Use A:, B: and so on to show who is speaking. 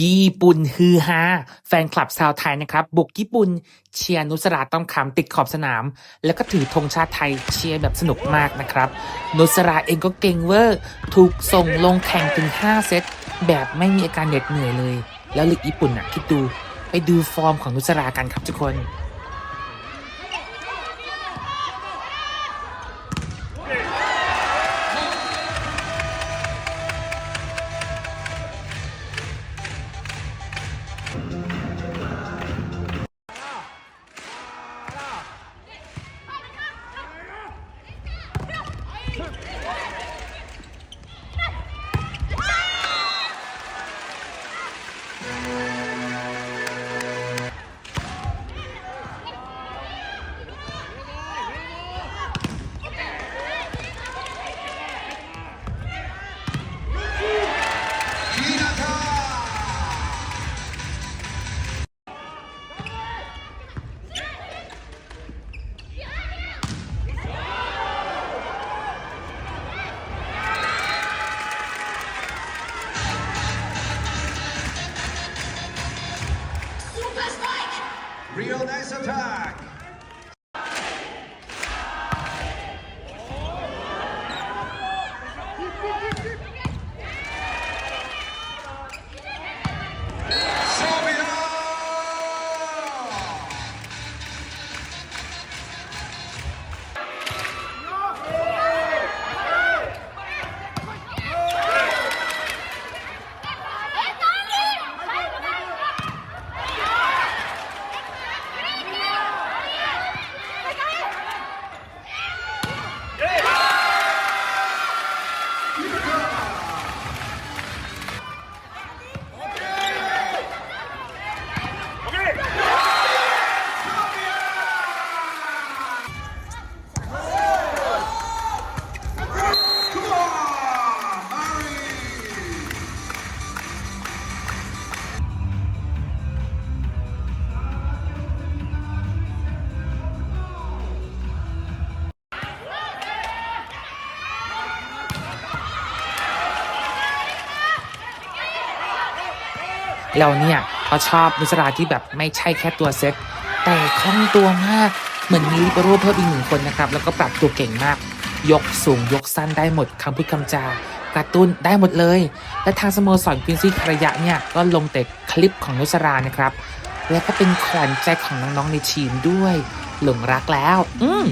A: ญี่ปุ่นฮือฮาแฟนคลับชาวไทยนะครับ บุกญี่ปุ่น เชียร์นุสราต้อมคำติดขอบสนาม แล้วก็ถือธงชาติไทยเชียร์แบบสนุกมากนะครับ นุสราเองก็เก่งเวอร์ ถูกส่งลงแข่งถึง 5 เซต แบบไม่มีอาการเหน็ดเหนื่อยเลย แล้วลีกญี่ปุ่นอะคิดดูไปดูฟอร์มของนุสรากันครับทุกคน
B: Real nice attack.
A: เราเนี่ยเขาชอบนุสราที่แบบไม่ใช่แค่ตัวเซ็ตแต่คล่องตัวมาก เหมือนมีลิเบโรเพิ่มอีกหนึ่งคนนะครับ แล้วก็ปรับตัวเก่งมาก ยกสูงยกสั้นได้หมดคำพูดคำจากระตุ้นได้หมดเลย และทางสโมสรควินซี่คารยะเนี่ยก็ลงแต่คลิปของนุสรานะครับ แล้วก็เป็นขวัญใจของน้องๆในทีมด้วย หลงรักแล้ว อืม